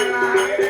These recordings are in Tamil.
Thank you.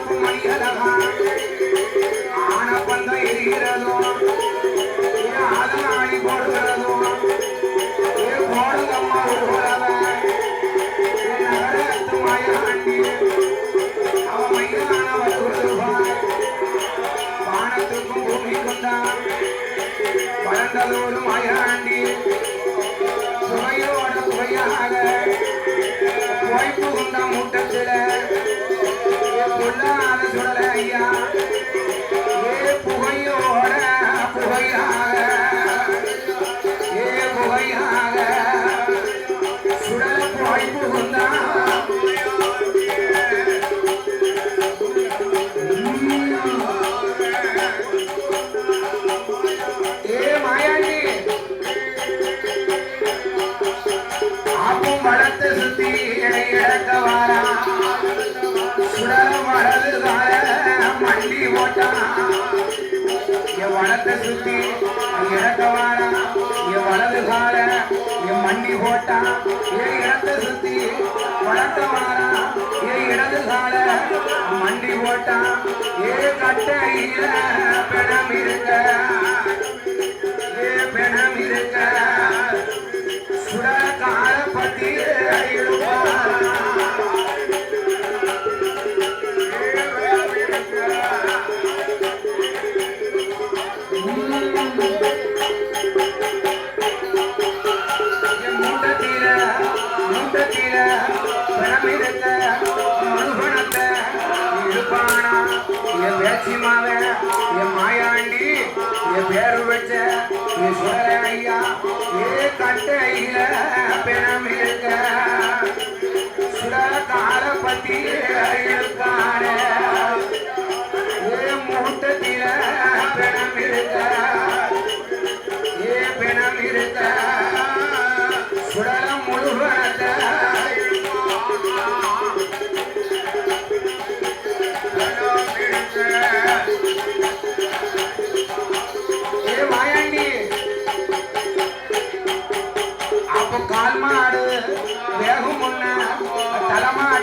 வளர்ந்ததோடு மாயாண்டி சுவையோட சுவையாக. போய் புகுந்த மூட்டத்தில. பொல்லாத சுடல ஐயா மண்டி போட்டான் என் வளத்தை சுத்தி இழக்க வாரா என் வலது கால என் மண்டி போட்டான் என் இடத்தை சுத்தி வளர்த்த வாரா என் இடது கால மண்டி போட்டான் ஏ கட்டையில பிணம் இருக்க ஏ பிணம் இருக்க. சுடல என் வேச்சி மாவன் என் மாயாண்டி என் பேரு வச்ச என் சுடல ஐயா ஏ கட்டையில பிணம் இருக்க சுடல கால பத்தி இழுக்கான ஏ மூட்டத்தில பிணம் இருக்க ஏ பிணம் இருக்க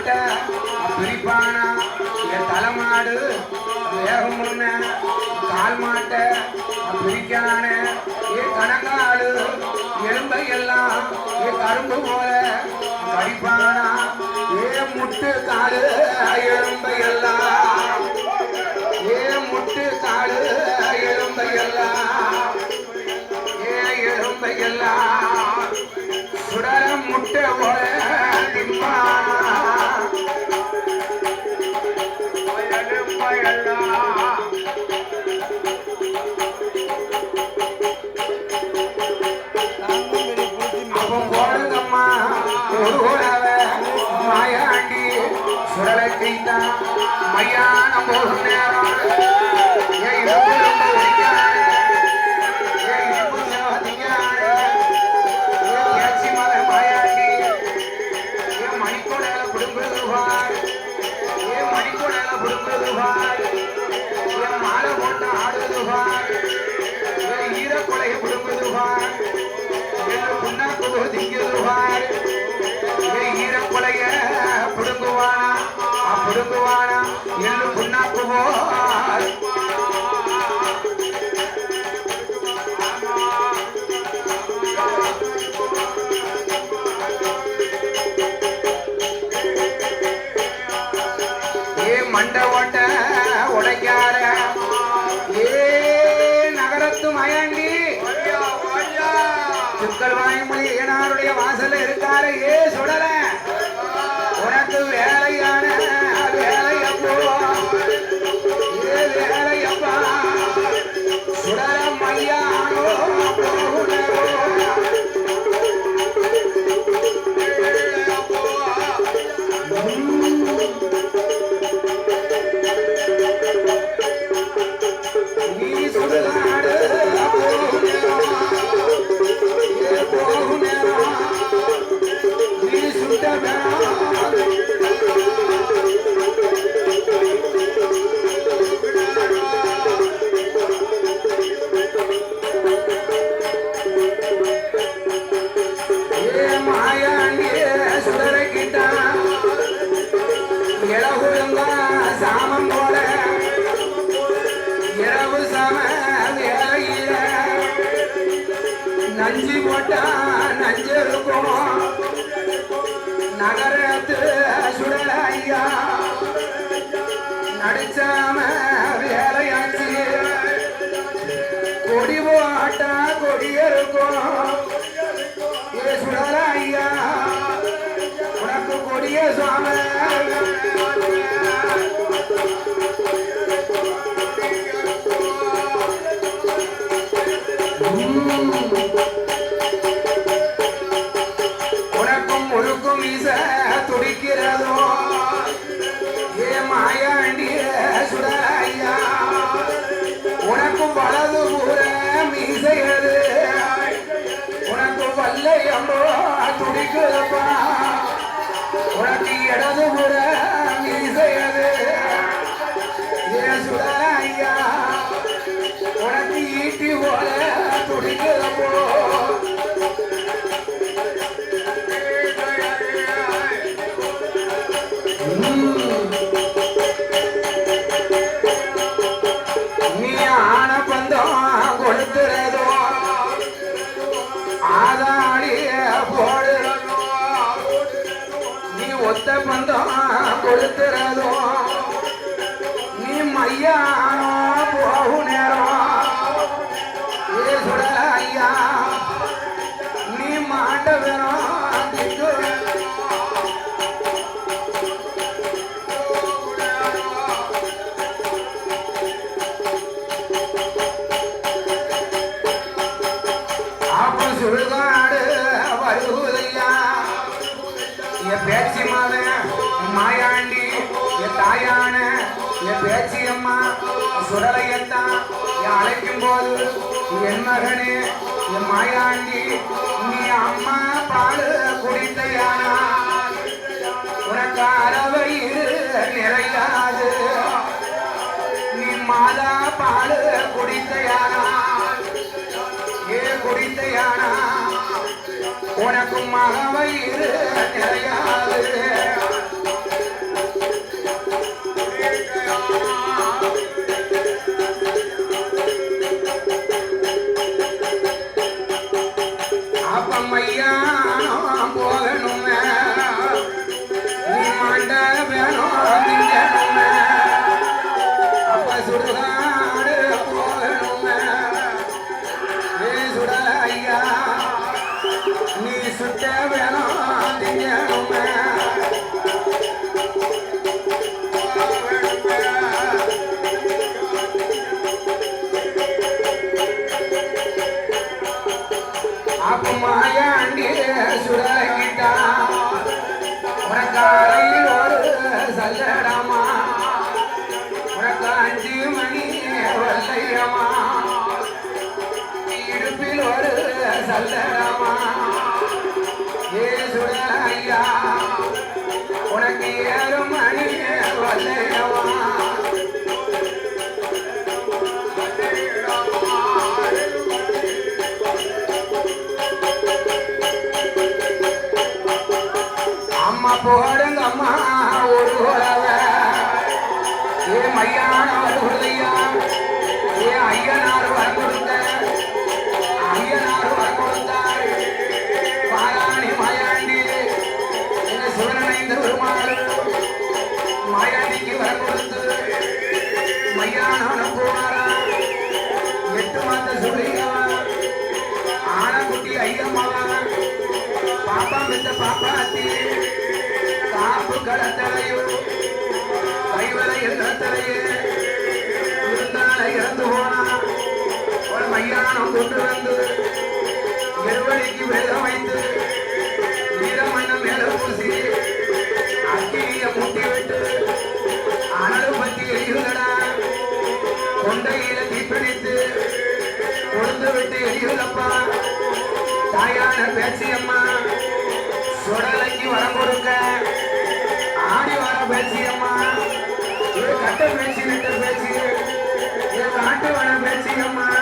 தலைமாட்ட பிரிப்பானா? என் தலைமாடு வேகம் முன்ன கால் மாட்ட பிரிக்கான ஏ கணங்காடு எலும்பை எல்லாம் ஏ கரும்பு போல கடிப்பானா? ஏ முட்டு காடு எலும்பை எல்லாம் ஏ முட்டு காடு மாயாண்டி சுடலை கைத்தா மையானம் போடும் நேரம் ஏன் இடுப்பு ரொம்ப வலிக்காது? ஏன் இடுப்பு Yeah. நஞ்சி போட்டா நஞ்சு இருக்கும். நகரத்து சுடல ஐயா நடிச்சாம வேலையாச்சு கொடி போட்டா கொடி இருக்கும். ஏ சுடல ஐயா உனக்கு கொடிய சுவாமி. மீசையது உனக்கு அம்மா துடிக்கிறப்பா. உனக்கு இடது பூர நீ செய்ய கொடுத்துறதோ நீ மையானோ போகும் நேரம் ஏ சுடல ஐயா நீ வேணும் சுடலையத்தான் என் அழைக்கும் போது என் மகனே என் மாயாண்டி நீ அம்மா பாடு குடித்தையானா? உனக்கு அறவையில் நிறையாது. நீ மாதா பாடு குடித்தையானா? ஏ குடித்தையானா? உனக்கு மகவயிறு நிறையாது. மாயாண்டி சுடகிட்டா உனக்கு அறையில் ஒரு சல்லடமா உனக்கு அஞ்சு மணி வல்லையமா இடுப்பில் ஒரு சல்லடமா ஏ சுடல உனக்கு ஏழு மணி வல்லையமா போடுங்கம்மா ஒரு உறவ ஏ மையான வருகுதையா ஏ ஐயனார் வர கொடுத்த ஐயனார் வர கொடுத்தார் பாலாணி மாயாண்டி எங்க சிவனைந்த பெருமாள் மாயாண்டிக்கு வர கொடுத்து மையான போனாரா எட்டு மாத்த சுடையா ஆனக்குட்டி ஐயம்மாவா பாப்பா மித்த பாப்பாத்தி. காப்பு பேச்சியம்மா சுடலைக்கு வரம் கொடுக்க ஆடி வர பேச்சியம்மா கட்ட பேச்சு நட்ட பேச்சு ஒரு காட்டு வன பேச்சியம்மா மையான